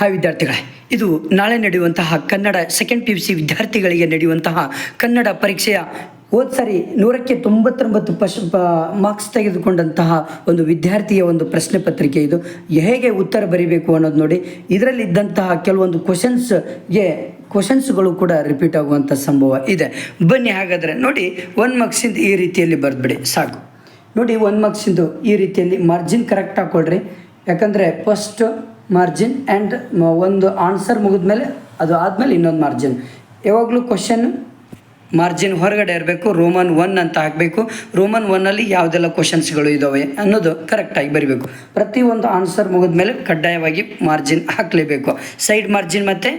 Hi ವಿದ್ಯಾರ್ಥಿಗಳೇ, ಇದು ನಾಳೆ ನಡೆಯುವಂತಹ Kannada second P U C ವಿದ್ಯಾರ್ಥಿಗಳಿಗೆ ನಡೆಯುವಂತಹ ಕನ್ನಡ ಪರೀಕ್ಷೆಯ ಹೋದ ಸರಿ ನೂರಕ್ಕೆ ತೊಂಬತ್ತೊಂಬತ್ತು ಪಶ್ ಮಾರ್ಕ್ಸ್ ತೆಗೆದುಕೊಂಡಂತಹ ಒಂದು ವಿದ್ಯಾರ್ಥಿಯ ಒಂದು ಪ್ರಶ್ನೆ ಪತ್ರಿಕೆ ಇದು. ಹೇಗೆ ಉತ್ತರ ಬರೀಬೇಕು ಅನ್ನೋದು ನೋಡಿ, ಇದರಲ್ಲಿದ್ದಂತಹ ಕೆಲವೊಂದು ಕ್ವಶನ್ಸ್ಗೆ ಕ್ವಶನ್ಸ್ಗಳು ಕೂಡ ರಿಪೀಟ್ ಆಗುವಂಥ ಸಂಭವ ಇದೆ. ಬನ್ನಿ ಹಾಗಾದರೆ, ನೋಡಿ ಒನ್ ಮಾರ್ಕ್ಸಿಂದ ಈ ರೀತಿಯಲ್ಲಿ ಬರೆದ್ಬಿಡಿ, ಸಾಕು. ನೋಡಿ ಒನ್ ಮಾರ್ಕ್ಸಿಂದು ಈ ರೀತಿಯಲ್ಲಿ ಮಾರ್ಜಿನ್ ಕರೆಕ್ಟ್ ಹಾಕ್ಕೊಳ್ರಿ ಯಾಕಂದರೆ ಫಸ್ಟ್ ಮಾರ್ಜಿನ್ ಆ್ಯಂಡ್ ಒಂದು ಆನ್ಸರ್ ಮುಗಿದ್ಮೇಲೆ ಅದು ಆದಮೇಲೆ ಇನ್ನೊಂದು ಮಾರ್ಜಿನ್ ಯಾವಾಗಲೂ ಕ್ವಶನ್ ಮಾರ್ಜಿನ್ ಹೊರಗಡೆ ಇರಬೇಕು ರೋಮನ್ ಒನ್ ಅಂತ ಹಾಕಬೇಕು. ರೋಮನ್ ಒನ್ನಲ್ಲಿ ಯಾವುದೆಲ್ಲ ಕ್ವಶನ್ಸ್ಗಳು ಇದ್ದಾವೆ ಅನ್ನೋದು ಕರೆಕ್ಟಾಗಿ ಬರಿಬೇಕು. ಪ್ರತಿಯೊಂದು ಆನ್ಸರ್ ಮುಗಿದ ಮೇಲೆ ಕಡ್ಡಾಯವಾಗಿ ಮಾರ್ಜಿನ್ ಹಾಕಲೇಬೇಕು. ಸೈಡ್ ಮಾರ್ಜಿನ್ ಮತ್ತು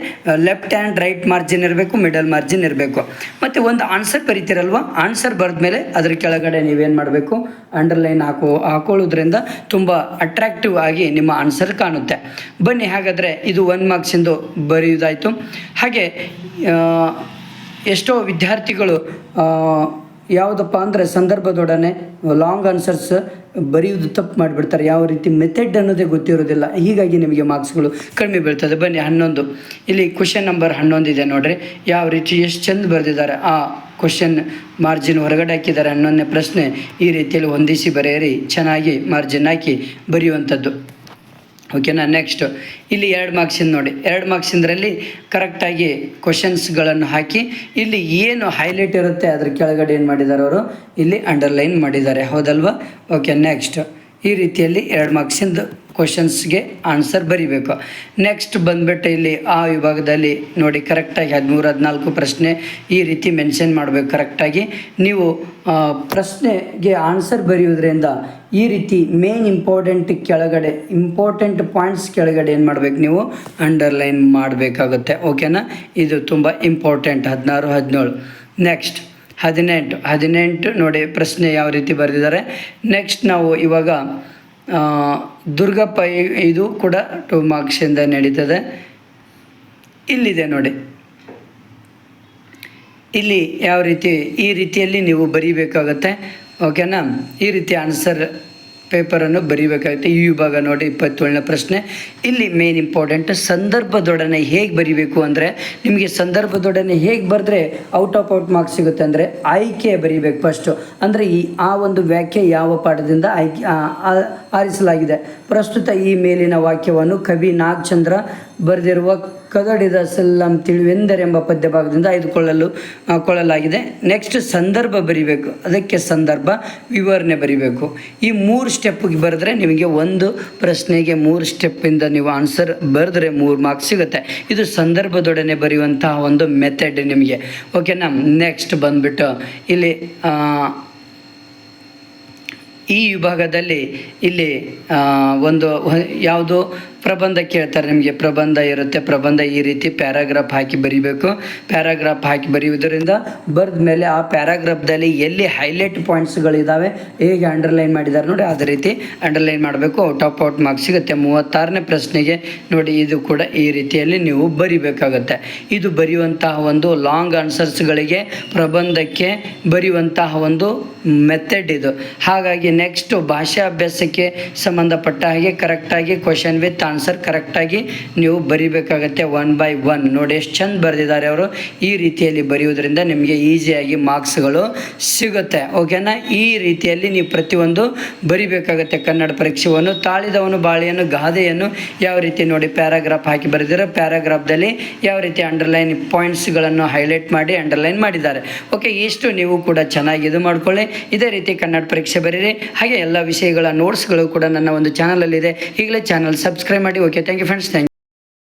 ಲೆಫ್ಟ್ ಹ್ಯಾಂಡ್ ರೈಟ್ ಮಾರ್ಜಿನ್ ಇರಬೇಕು ಮಿಡಲ್ ಮಾರ್ಜಿನ್ ಇರಬೇಕು. ಮತ್ತು ಒಂದು ಆನ್ಸರ್ ಬರಿತೀರಲ್ವ? ಆನ್ಸರ್ ಬರೆದ ಮೇಲೆ ಅದ್ರ ಕೆಳಗಡೆ ನೀವೇನು ಮಾಡಬೇಕು? ಅಂಡರ್ಲೈನ್ ಹಾಕೋ, ಹಾಕೊಳ್ಳೋದ್ರಿಂದ ತುಂಬ ಅಟ್ರಾಕ್ಟಿವ್ ಆಗಿ ನಿಮ್ಮ ಆನ್ಸರ್ ಕಾಣುತ್ತೆ. ಬನ್ನಿ, ಹಾಗಾದರೆ ಇದು ಒನ್ ಮಾರ್ಕ್ಸಿಂದು ಬರೆಯೋದಾಯಿತು. ಹಾಗೆ ಎಷ್ಟೋ ವಿದ್ಯಾರ್ಥಿಗಳು ಯಾವುದಪ್ಪ ಅಂದರೆ ಸಂದರ್ಭದೊಡನೆ ಲಾಂಗ್ ಆನ್ಸರ್ಸ್ ಬರೆಯುವುದು ತಪ್ಪು ಮಾಡಿಬಿಡ್ತಾರೆ. ಯಾವ ರೀತಿ ಮೆಥಡ್ ಅನ್ನೋದೇ ಗೊತ್ತಿರೋದಿಲ್ಲ. ಹೀಗಾಗಿ ನಿಮಗೆ ಮಾರ್ಕ್ಸ್ಗಳು ಕಡಿಮೆ ಬೀಳ್ತದೆ. ಬನ್ನಿ, ಹನ್ನೊಂದು. ಇಲ್ಲಿ ಕ್ವಶನ್ ನಂಬರ್ ಹನ್ನೊಂದು ಇದೆ ನೋಡ್ರಿ. ಯಾವ ರೀತಿ ಎಷ್ಟು ಚೆಂದ ಬರೆದಿದ್ದಾರೆ. ಆ ಕ್ವಶನ್ ಮಾರ್ಜಿನ್ ಹೊರಗಡೆ ಹಾಕಿದ್ದಾರೆ. ಹನ್ನೊಂದನೇ ಪ್ರಶ್ನೆ, ಈ ರೀತಿಯಲ್ಲಿ ಹೊಂದಿಸಿ ಬರೆಯಿರಿ. ಚೆನ್ನಾಗಿ ಮಾರ್ಜಿನ್ ಹಾಕಿ ಬರೆಯುವಂಥದ್ದು. ಓಕೆನಾ ನೆಕ್ಸ್ಟ್ ಇಲ್ಲಿ ಎರಡು ಮಾರ್ಕ್ಸಿಂದ ನೋಡಿ. ಎರಡು ಮಾರ್ಕ್ಸಿಂದ್ರಲ್ಲಿ ಕರೆಕ್ಟಾಗಿ ಕ್ವಶನ್ಸ್ಗಳನ್ನು ಹಾಕಿ, ಇಲ್ಲಿ ಏನು ಹೈಲೈಟ್ ಇರುತ್ತೆ ಅದ್ರ ಕೆಳಗಡೆ ಏನು ಮಾಡಿದ್ದಾರೆ ಅವರು? ಇಲ್ಲಿ ಅಂಡರ್ಲೈನ್ ಮಾಡಿದ್ದಾರೆ. ಹೌದಲ್ವಾ? ಓಕೆ ನೆಕ್ಸ್ಟ್ ಈ ರೀತಿಯಲ್ಲಿ ಎರಡು ಮಾರ್ಕ್ಸಿಂದ ಕ್ವಶನ್ಸ್ಗೆ ಆನ್ಸರ್ ಬರಿಬೇಕು. ನೆಕ್ಸ್ಟ್ ಬಂದ್ಬಿಟ್ಟು ಇಲ್ಲಿ ಆ ವಿಭಾಗದಲ್ಲಿ ನೋಡಿ ಕರೆಕ್ಟಾಗಿ ಹದಿಮೂರು, ಹದಿನಾಲ್ಕು ಪ್ರಶ್ನೆ ಈ ರೀತಿ ಮೆನ್ಷನ್ ಮಾಡಬೇಕು ಕರೆಕ್ಟಾಗಿ ನೀವು ಪ್ರಶ್ನೆಗೆ ಆನ್ಸರ್ ಬರೆಯೋದ್ರಿಂದ ಈ ರೀತಿ ಮೇನ್ ಇಂಪಾರ್ಟೆಂಟ್ ಕೆಳಗಡೆ ಇಂಪಾರ್ಟೆಂಟ್ ಪಾಯಿಂಟ್ಸ್ ಕೆಳಗಡೆ ಏನು ಮಾಡಬೇಕು ನೀವು? ಅಂಡರ್ಲೈನ್ ಮಾಡಬೇಕಾಗುತ್ತೆ. ಓಕೆನಾ ಇದು ತುಂಬ ಇಂಪಾರ್ಟೆಂಟ್ ಹದಿನಾರು, ಹದಿನೇಳು. ನೆಕ್ಸ್ಟ್ ಹದಿನೆಂಟು. ಹದಿನೆಂಟು ನೋಡಿ ಪ್ರಶ್ನೆ ಯಾವ ರೀತಿ ಬರೆದಿದ್ದಾರೆ. ನೆಕ್ಸ್ಟ್ ನಾವು ಇವಾಗ ದುರ್ಗಪ್ಪ ಇದು ಕೂಡ ಟು ಮಾರ್ಕ್ಸಿಂದ ನಡೀತದೆ. ಇಲ್ಲಿದೆ ನೋಡಿ. ಇಲ್ಲಿ ಯಾವ ರೀತಿ, ಈ ರೀತಿಯಲ್ಲಿ ನೀವು ಬರೀಬೇಕಾಗತ್ತೆ. ಓಕೆನಾ ಈ ರೀತಿ ಆನ್ಸರ್ ಪೇಪರನ್ನು ಬರೀಬೇಕಾಗುತ್ತೆ. ಈ ವಿಭಾಗ ನೋಡಿ, ಇಪ್ಪತ್ತೇಳನೇ ಪ್ರಶ್ನೆ. ಇಲ್ಲಿ ಮೇನ್ ಇಂಪಾರ್ಟೆಂಟ್ ಸಂದರ್ಭದೊಡನೆ ಹೇಗೆ ಬರೀಬೇಕು ಅಂದರೆ, ನಿಮಗೆ ಸಂದರ್ಭದೊಡನೆ ಹೇಗೆ ಬರೆದ್ರೆ ಔಟ್ ಆಫ್ ಔಟ್ ಮಾರ್ಕ್ಸ್ ಸಿಗುತ್ತೆ ಅಂದರೆ, ಆಯ್ಕೆ ಬರೀಬೇಕು ಫಸ್ಟು ಅಂದರೆ ಈ, ಆ ಒಂದು ವ್ಯಾಖ್ಯೆ ಯಾವ ಪಾಠದಿಂದ ಆಯ್ಕೆ ಆರಿಸಲಾಗಿದೆ. ಪ್ರಸ್ತುತ ಈ ಮೇಲಿನ ವಾಕ್ಯವನ್ನು ಕವಿ ನಾಗಚಂದ್ರ ಬರೆದಿರುವ ಕದಡಿದ ಸಲ್ಲಂ ತಿಳಿವೆಂದರೆಂಬ ಪದ್ಯ ಭಾಗದಿಂದ ಆಯ್ದುಕೊಳ್ಳಲು ಕೊಳ್ಳಲಾಗಿದೆ. ನೆಕ್ಸ್ಟ್ ಸಂದರ್ಭ ಬರಿಬೇಕು. ಅದಕ್ಕೆ ಸಂದರ್ಭ, ವಿವರಣೆ ಬರಿಬೇಕು. ಈ ಮೂರು ಸ್ಟೆಪ್ಗೆ ಬರೆದ್ರೆ ನಿಮಗೆ ಒಂದು ಪ್ರಶ್ನೆಗೆ ಮೂರು ಸ್ಟೆಪ್ಪಿಂದ ನೀವು ಆನ್ಸರ್ ಬರೆದ್ರೆ ಮೂರು ಮಾರ್ಕ್ಸ್ ಸಿಗುತ್ತೆ. ಇದು ಸಂದರ್ಭದೊಡನೆ ಬರೆಯುವಂತಹ ಒಂದು ಮೆಥಡ್ ನಿಮಗೆ. ಓಕೆನಾ ನೆಕ್ಸ್ಟ್ ಬಂದ್ಬಿಟ್ಟು ಇಲ್ಲಿ ಈ ವಿಭಾಗದಲ್ಲಿ ಇಲ್ಲಿ ಒಂದು ಯಾವುದು? ಪ್ರಬಂಧ ಕೇಳ್ತಾರೆ ನಿಮಗೆ, ಪ್ರಬಂಧ ಇರುತ್ತೆ, ಪ್ರಬಂಧ ಈ ರೀತಿ ಪ್ಯಾರಾಗ್ರಾಫ್ ಹಾಕಿ ಬರಿಬೇಕು. ಪ್ಯಾರಾಗ್ರಾಫ್ ಹಾಕಿ ಬರೆಯುವುದರಿಂದ ಬರೆದ ಮೇಲೆ ಆ ಪ್ಯಾರಾಗ್ರಾಫ್ದಲ್ಲಿ ಎಲ್ಲಿ ಹೈಲೈಟ್ ಪಾಯಿಂಟ್ಸ್ಗಳಿದ್ದಾವೆ ಹೇಗೆ ಅಂಡರ್ಲೈನ್ ಮಾಡಿದ್ದಾರೆ ನೋಡಿ ಅದೇ ರೀತಿ ಅಂಡರ್ಲೈನ್ ಮಾಡಬೇಕು. ಔಟ್ ಆಫ್ ಔಟ್ ಮಾರ್ಕ್ಸ್ ಸಿಗುತ್ತೆ. ಮೂವತ್ತಾರನೇ ಪ್ರಶ್ನೆಗೆ ನೋಡಿ ಇದು ಕೂಡ ಈ ರೀತಿಯಲ್ಲಿ ನೀವು ಬರಿಬೇಕಾಗುತ್ತೆ. ಇದು ಬರೆಯುವಂತಹ ಒಂದು ಲಾಂಗ್ ಆನ್ಸರ್ಸ್ಗಳಿಗೆ ಪ್ರಬಂಧಕ್ಕೆ ಬರೆಯುವಂತಹ ಒಂದು ಮೆಥಡ್ ಇದು. ಹಾಗಾಗಿ ನೆಕ್ಸ್ಟ್ ಭಾಷಾ ಅಭ್ಯಾಸಕ್ಕೆ ಸಂಬಂಧಪಟ್ಟ ಹಾಗೆ ಕರೆಕ್ಟಾಗಿ ಕ್ವಶನ್ ವಿತ್ ಆನ್ಸರ್ ಕರೆಕ್ಟಾಗಿ ನೀವು ಬರಿಬೇಕಾಗತ್ತೆ ಒನ್ ಬೈ ಒನ್ ನೋಡಿ ಎಷ್ಟು ಚೆಂದ ಬರೆದಿದ್ದಾರೆ ಅವರು. ಈ ರೀತಿಯಲ್ಲಿ ಬರೆಯುವುದರಿಂದ ನಿಮಗೆ ಈಸಿಯಾಗಿ ಮಾರ್ಕ್ಸ್ಗಳು ಸಿಗುತ್ತೆ. ಓಕೆನಾ ಈ ರೀತಿಯಲ್ಲಿ ನೀವು ಪ್ರತಿಯೊಂದು ಬರಿಬೇಕಾಗತ್ತೆ ಕನ್ನಡ ಪರೀಕ್ಷೆಯನ್ನು ತಾಳಿದವನು, ಬಾಳೆಯನ್ನು, ಗಾದೆಯನ್ನು ಯಾವ ರೀತಿ ನೋಡಿ ಪ್ಯಾರಾಗ್ರಾಫ್ ಹಾಕಿ ಬರೆದಿರೋ ಪ್ಯಾರಾಗ್ರಾಫ್ದಲ್ಲಿ ಯಾವ ರೀತಿ ಅಂಡರ್ಲೈನ್ ಪಾಯಿಂಟ್ಸ್ಗಳನ್ನು ಹೈಲೈಟ್ ಮಾಡಿ ಅಂಡರ್ಲೈನ್ ಮಾಡಿದ್ದಾರೆ. ಓಕೆ ಇಷ್ಟು ನೀವು ಕೂಡ ಚೆನ್ನಾಗಿ ಇದು ಮಾಡ್ಕೊಳ್ಳಿ. ಇದೇ ರೀತಿ ಕನ್ನಡ ಪರೀಕ್ಷೆ ಬರೀರಿ. ಹಾಗೆ ಎಲ್ಲ ವಿಷಯಗಳ ನೋಟ್ಸ್ಗಳು ಕೂಡ ನನ್ನ ಒಂದು ಚಾನಲಲ್ಲಿದೆ ಈಗಲೇ ಚಾನಲ್ ಸಬ್ಸ್ಕ್ರೈಬ್ ಮಾಡಿ okay thank you friends thank